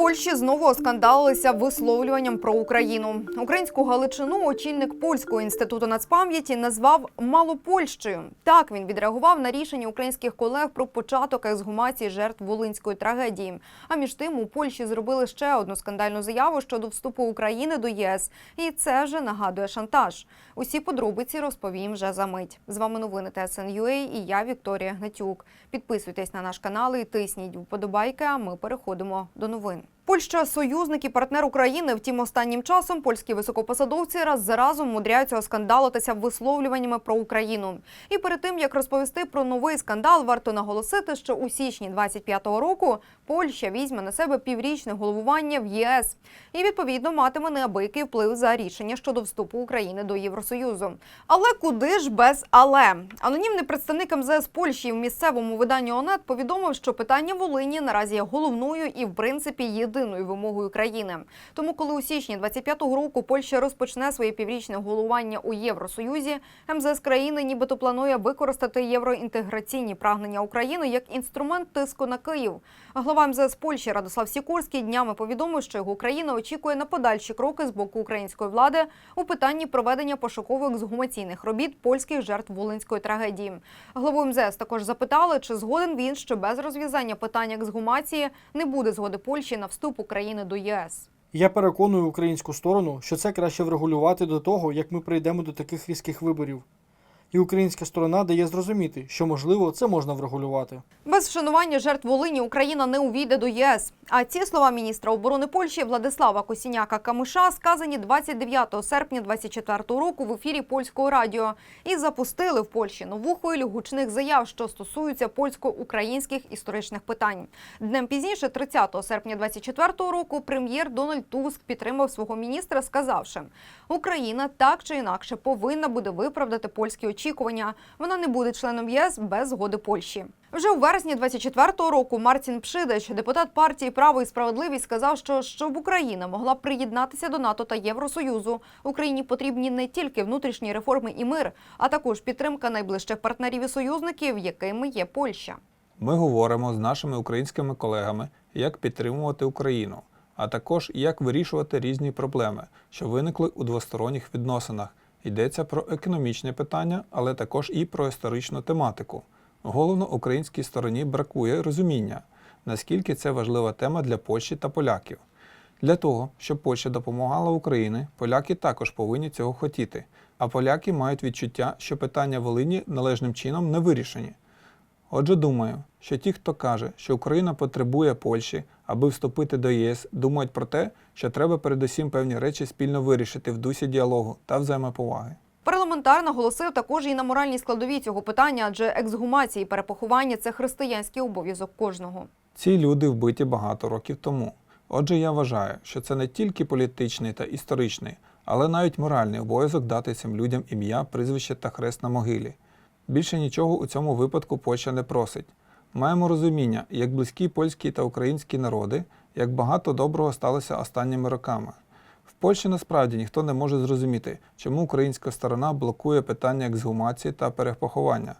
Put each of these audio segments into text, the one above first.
Польщі знову оскандалилися висловлюванням про Україну. Українську Галичину очільник польського інституту нацпам'яті назвав Малопольщею. Так він відреагував на рішення українських колег про початок ексгумації жертв волинської трагедії. А між тим у Польщі зробили ще одну скандальну заяву щодо вступу України до ЄС. І це вже нагадує шантаж. Усі подробиці розповім вже за мить. З вами новини ТСН.UA і я Вікторія Гнатюк. Підписуйтесь на наш канал і тисніть вподобайки. А ми переходимо до новин. Польща союзник і партнер України. Втім, останнім часом польські високопосадовці раз за разом мудряються оскандалитися висловлюваннями про Україну. І перед тим як розповісти про новий скандал, варто наголосити, що у січні 25-го року Польща візьме на себе піврічне головування в ЄС і відповідно матиме неабиякий вплив за рішення щодо вступу України до Євросоюзу. Але куди ж без але анонімний представник МЗС Польщі в місцевому виданні ОНЕТ повідомив, що питання Волині наразі є головною і в принципі єдиною вимогою країни. Тому, коли у січні 25-го року Польща розпочне своє піврічне головування у Євросоюзі, МЗС країни нібито планує використати євроінтеграційні прагнення України як інструмент тиску на Київ. Глава МЗС Польщі Радослав Сікорський днями повідомив, що його країна очікує на подальші кроки з боку української влади у питанні проведення пошукових згумаційних робіт польських жертв волинської трагедії. Главу МЗС також запитали, чи згоден він, що без розв'язання питання ексгумації не буде згоди Польщі на вступ України до ЄС. Я переконую українську сторону, що це краще врегулювати до того, як ми прийдемо до таких різких виборів. І українська сторона дає зрозуміти, що можливо це можна врегулювати. Без вшанування жертв Волині Україна не увійде до ЄС. А ці слова міністра оборони Польщі Владислава Косіняка Камиша сказані 29 серпня 24 року в ефірі польського радіо і запустили в Польщі нову хвилю гучних заяв, що стосуються польсько-українських історичних питань. Днем пізніше, 30 серпня 24 року, прем'єр Дональд Туск підтримав свого міністра, сказавши: Україна так чи інакше повинна буде виправдати польські очікування. Вона не буде членом ЄС без згоди Польщі. Вже у вересні 24-го року Мартін Пшидич, депутат партії Право і справедливість, сказав, що щоб Україна могла приєднатися до НАТО та Євросоюзу, Україні потрібні не тільки внутрішні реформи і мир, а також підтримка найближчих партнерів і союзників, якими є Польща. Ми говоримо з нашими українськими колегами, як підтримувати Україну, а також як вирішувати різні проблеми, що виникли у двосторонніх відносинах. Йдеться про економічні питання, але також і про історичну тематику. Головно, українській стороні бракує розуміння, наскільки це важлива тема для Польщі та поляків. Для того, щоб Польща допомагала Україні, поляки також повинні цього хотіти, а поляки мають відчуття, що питання Волині належним чином не вирішені. Отже, думаю, що ті, хто каже, що Україна потребує Польщі, аби вступити до ЄС, думають про те, що треба передусім певні речі спільно вирішити в дусі діалогу та взаємоповаги. Парламентар наголосив також і на моральній складовій цього питання, адже ексгумації і перепоховання це християнський обов'язок кожного. Ці люди вбиті багато років тому. Отже, я вважаю, що це не тільки політичний та історичний, але навіть моральний обов'язок дати цим людям ім'я, прізвище та хрест на могилі. Більше нічого у цьому випадку Польща не просить. Маємо розуміння, як близькі польські та українські народи, як багато доброго сталося останніми роками. В Польщі насправді ніхто не може зрозуміти, чому українська сторона блокує питання ексгумації та перепоховання.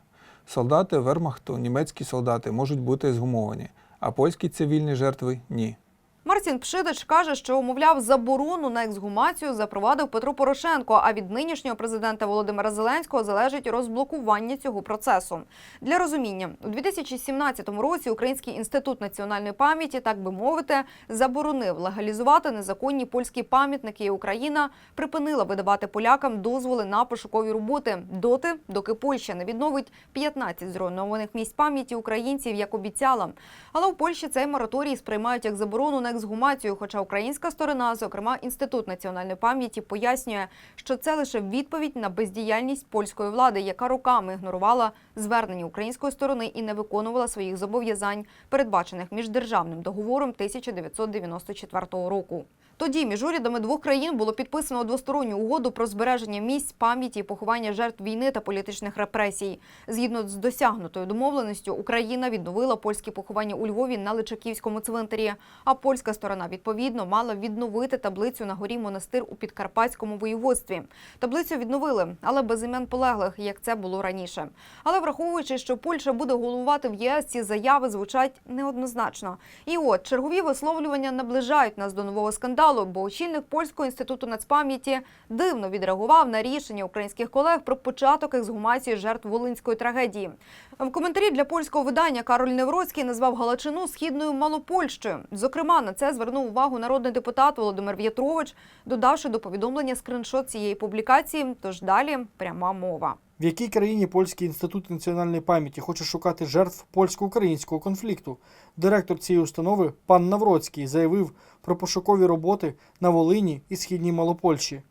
Солдати вермахту, німецькі солдати можуть бути ексгумовані, а польські цивільні жертви ні. Мартін Пшидич каже, що мовляв заборону на ексгумацію запровадив Петро Порошенко. А від нинішнього президента Володимира Зеленського залежить розблокування цього процесу. Для розуміння у 2017 році Український інститут національної пам'яті, так би мовити, заборонив легалізувати незаконні польські пам'ятники. І Україна припинила видавати полякам дозволи на пошукові роботи доти, доки Польща не відновить 15 зруйнованих місць пам'яті українців, як обіцяла. Але у Польщі цей мораторій сприймають як заборону на ексгумацію. Хоча українська сторона, зокрема інститут національної пам'яті, пояснює, що це лише відповідь на бездіяльність польської влади, яка роками ігнорувала звернення української сторони і не виконувала своїх зобов'язань, передбачених міждержавним договором 1994 року. Тоді між урядами двох країн було підписано двосторонню угоду про збереження місць пам'яті і поховання жертв війни та політичних репресій. Згідно з досягнутою домовленістю, Україна відновила польські поховання у Львові на Личаківському цвинтарі, а польська польська сторона відповідно мала відновити таблицю на горі монастир у підкарпатському воєводстві. Таблицю відновили, але без імен полеглих, як це було раніше. Але враховуючи, що Польща буде головувати в ЄС, ці заяви звучать неоднозначно. І от чергові висловлювання наближають нас до нового скандалу, бо очільник польського інституту нацпам'яті дивно відреагував на рішення українських колег про початок ексгумації жертв волинської трагедії. В коментарі для польського видання Кароль Невроцький назвав Галичину східною Малопольщею. Зокрема, на це звернув увагу народний депутат Володимир В'ятрович, додавши до повідомлення скриншот цієї публікації. Тож далі пряма мова. В якій країні Польський інститут національної пам'яті хоче шукати жертв польсько-українського конфлікту? Директор цієї установи, пан Навроцький, заявив про пошукові роботи на Волині і східній Малопольщі.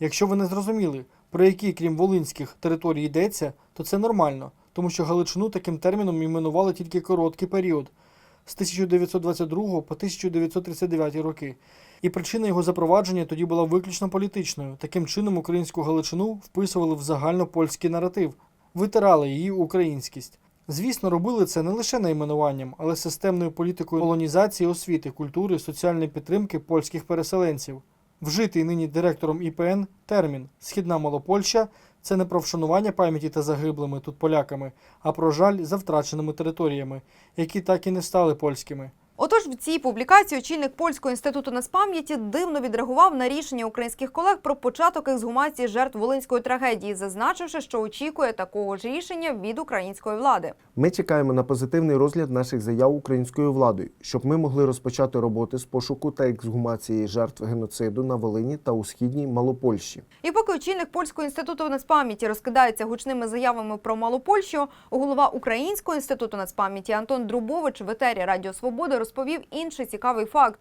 Якщо ви не зрозуміли, про які, крім волинських територій йдеться, то це нормально, тому що Галичину таким терміном іменували тільки короткий період з 1922 по 1939 роки. І причина його запровадження тоді була виключно політичною. Таким чином українську Галичину вписували в загальнопольський наратив, витирали її українськість. Звісно, робили це не лише найменуванням, але системною політикою колонізації освіти, культури, соціальної підтримки польських переселенців. Вжитий нині директором ІПН термін Східна Малопольща це не про вшанування пам'яті та загиблими тут поляками, а про жаль за втраченими територіями, які так і не стали польськими. Отож, в цій публікації очільник польського інституту нацпам'яті дивно відреагував на рішення українських колег про початок ексгумації жертв волинської трагедії, зазначивши, що очікує такого ж рішення від української влади. Ми чекаємо на позитивний розгляд наших заяв українською владою, щоб ми могли розпочати роботи з пошуку та ексгумації жертв геноциду на Волині та у східній Малопольщі. І поки очільник польського інституту нацпам'яті розкидається гучними заявами про Малопольщу, голова Українського інституту нацпам'яті Антон Друбович в етері Радіо Свобода розповів інший цікавий факт.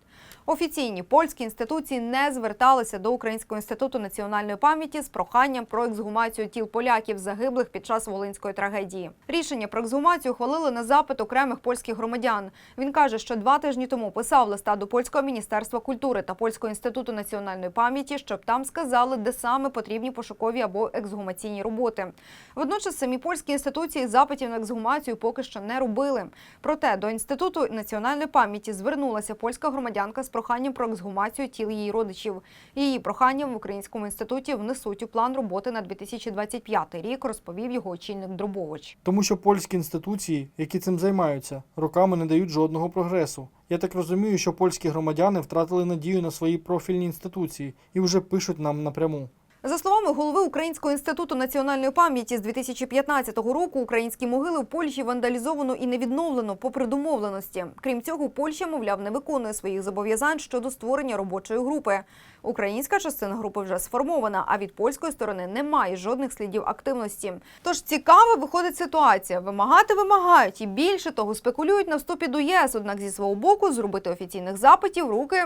Офіційні польські інституції не зверталися до Українського інституту національної пам'яті з проханням про ексгумацію тіл поляків, загиблих під час волинської трагедії. Рішення про ексгумацію ухвалили на запит окремих польських громадян. Він каже, що два тижні тому писав листа до польського міністерства культури та польського інституту національної пам'яті, щоб там сказали, де саме потрібні пошукові або ексгумаційні роботи. Водночас самі польські інституції запитів на ексгумацію поки що не робили. Проте до інституту національної пам'яті звернулася польська громадянка з проханням про ексгумацію тіл її родичів. Її проханням в українському інституті внесуть у план роботи на 2025 рік, розповів його очільник Дробович. Тому що польські інституції, які цим займаються, роками не дають жодного прогресу. Я так розумію, що польські громадяни втратили надію на свої профільні інституції і вже пишуть нам напряму. За словами голови Українського інституту національної пам'яті з 2015 року, українські могили в Польщі вандалізовано і не відновлено попри домовленості. Крім цього, Польща, мовляв, не виконує своїх зобов'язань щодо створення робочої групи. Українська частина групи вже сформована, а від польської сторони немає жодних слідів активності. Тож цікава виходить ситуація. Вимагати вимагають і більше того спекулюють на вступі до ЄС. Однак зі свого боку зробити офіційних запитів руки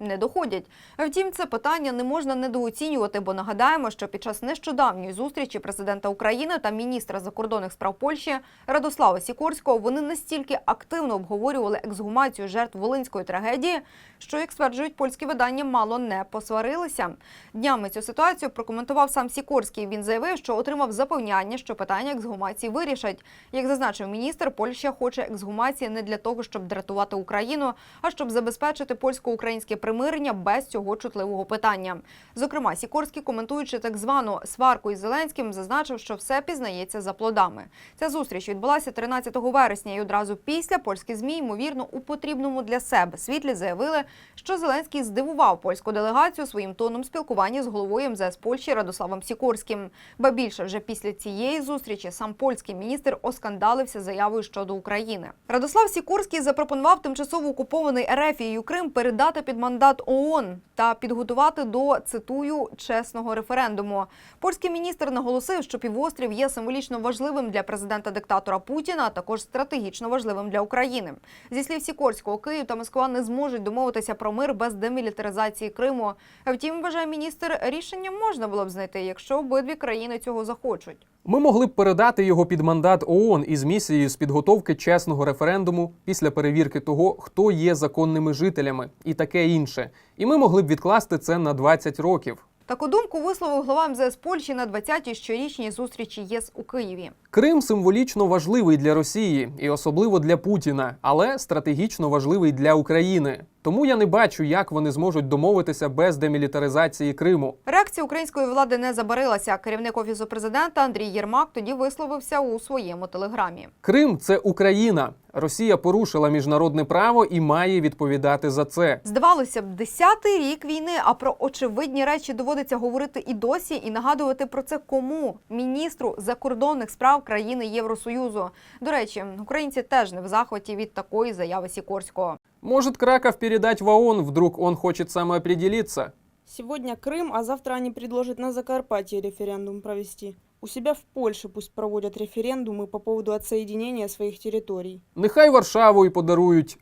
не доходять. Втім, це питання не можна недооцінювати, бо нагадаємо, що під час нещодавньої зустрічі президента України та міністра закордонних справ Польщі Радослава Сікорського вони настільки активно обговорювали ексгумацію жертв волинської трагедії, що, як стверджують польські видання, мало не посварилися. Днями цю ситуацію прокоментував сам Сікорський. Він заявив, що отримав запевняння, що питання ексгумації вирішать. Як зазначив міністр, Польща хоче ексгумації не для того, щоб дратувати Україну, а щоб забезпечити польсько-українське примирення без цього чутливого питання. Зокрема, Сікорський, коментуючи так звану сварку із Зеленським, зазначив, що все пізнається за плодами. Ця зустріч відбулася 13 вересня, і одразу після польські змі, ймовірно, у потрібному для себе світлі заявили, що Зеленський здивував польську делегацію своїм тоном спілкування з головою МЗС Польщі Радославом Сікорським. Ба більше вже після цієї зустрічі сам польський міністр оскандалився заявою щодо України. Радослав Сікорський запропонував тимчасово окупований Ерефією Крим передати під мандат ООН та підготувати до цитую чесного референдуму. Польський міністр наголосив, що півострів є символічно важливим для президента-диктатора Путіна, а також стратегічно важливим для України. Зі слів Сікорського, Київ та Москва не зможуть домовитися про мир без демілітаризації Криму. Втім, вважає міністр, рішення можна було б знайти, якщо обидві країни цього захочуть. Ми могли б передати його під мандат ООН із місією з підготовки чесного референдуму після перевірки того, хто є законними жителями, і таке інше. І ми могли б відкласти це на 20 років. Таку думку висловив глава МЗС Польщі на 20-й щорічній зустрічі ЄС у Києві. Крим символічно важливий для Росії і особливо для Путіна, але стратегічно важливий для України. Тому я не бачу, як вони зможуть домовитися без демілітаризації Криму. Реакція української влади не забарилася. Керівник офісу президента Андрій Єрмак тоді висловився у своєму телеграмі. Крим це Україна. Росія порушила міжнародне право і має відповідати за це. Здавалося б, десятий рік війни, а про очевидні речі доводиться говорити і досі, і нагадувати про це кому міністру закордонних справ країни Євросоюзу. До речі, українці теж не в захваті від такої заяви Сікорського. Может, Краков передать в ООН, вдруг он хочет самоопределиться? Сегодня Крым, а завтра они предложат на Закарпатье референдум провести. У себя в Польше пусть проводят референдумы по поводу отсоединения своих территорий. Нехай Варшаву і подарують.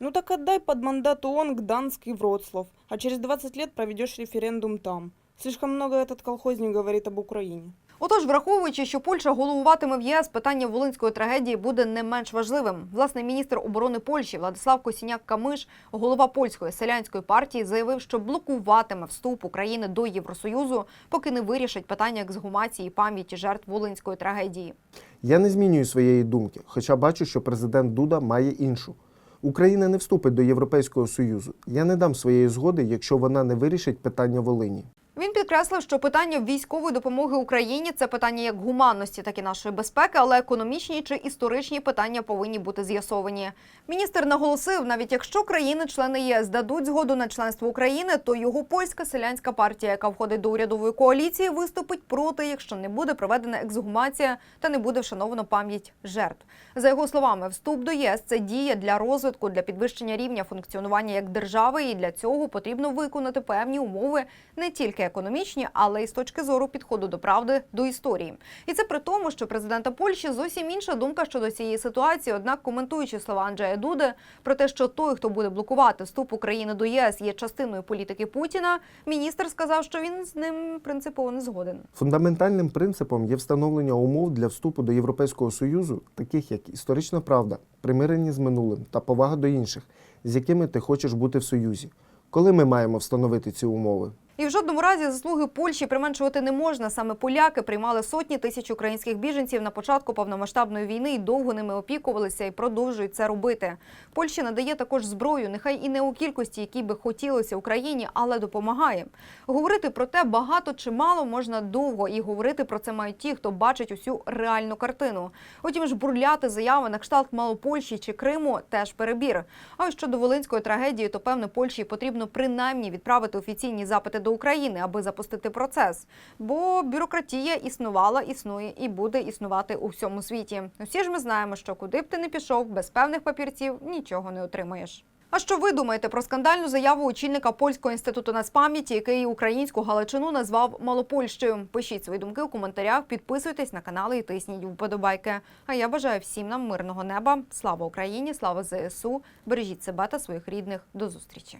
Ну так отдай под мандат ООН Гданск и Вроцлав, а через 20 лет проведешь референдум там. Слишком много этот колхозник говорит об Украине. Отож, враховуючи, що Польща головуватиме в ЄС, питання волинської трагедії буде не менш важливим. Власне, міністр оборони Польщі Владислав Косіняк-Камиш, голова польської селянської партії, заявив, що блокуватиме вступ України до Євросоюзу, поки не вирішить питання ексгумації пам'яті жертв волинської трагедії. Я не змінюю своєї думки, хоча бачу, що президент Дуда має іншу. Україна не вступить до Європейського Союзу. Я не дам своєї згоди, якщо вона не вирішить питання Волині. Він підкреслив, що питання військової допомоги Україні це питання як гуманності, так і нашої безпеки, але економічні чи історичні питання повинні бути з'ясовані. Міністр наголосив, навіть якщо країни-члени ЄС дадуть згоду на членство України, то його польська селянська партія, яка входить до урядової коаліції, виступить проти, якщо не буде проведена ексгумація та не буде вшановано пам'ять жертв. За його словами, вступ до ЄС це дія для розвитку, для підвищення рівня функціонування як держави, і для цього потрібно виконати певні умови не тільки економічні, але й з точки зору підходу до правди до історії. І це при тому, що президента Польщі зовсім інша думка щодо цієї ситуації. Однак, коментуючи слова Анджея Дуди про те, що той, хто буде блокувати вступ України до ЄС, є частиною політики Путіна, міністр сказав, що він з ним принципово не згоден. Фундаментальним принципом є встановлення умов для вступу до Європейського Союзу, таких як історична правда, примирення з минулим та повага до інших, з якими ти хочеш бути в союзі. Коли ми маємо встановити ці умови? І в жодному разі заслуги Польщі применшувати не можна. Саме поляки приймали сотні тисяч українських біженців на початку повномасштабної війни і довго ними опікувалися і продовжують це робити. Польща надає також зброю, нехай і не у кількості, якій би хотілося Україні, але допомагає. Говорити про те багато чи мало можна довго, і говорити про це мають ті, хто бачить усю реальну картину. Утім ж бурляти заяви на кшталт мало Польщі чи Криму теж перебір. А ось щодо волинської трагедії, то певно Польщі потрібно принаймні відправити офіційні запити до України, аби запустити процес. Бо бюрократія існувала, існує і буде існувати у всьому світі. Усі ж ми знаємо, що куди б ти не пішов, без певних папірців нічого не отримаєш. А що ви думаєте про скандальну заяву очільника польського інституту нацпам'яті, який українську Галичину назвав Малопольщею? Пишіть свої думки у коментарях, підписуйтесь на канали і тисніть вподобайки. А я бажаю всім нам мирного неба. Слава Україні! Слава ЗСУ! Бережіть себе та своїх рідних. До зустрічі!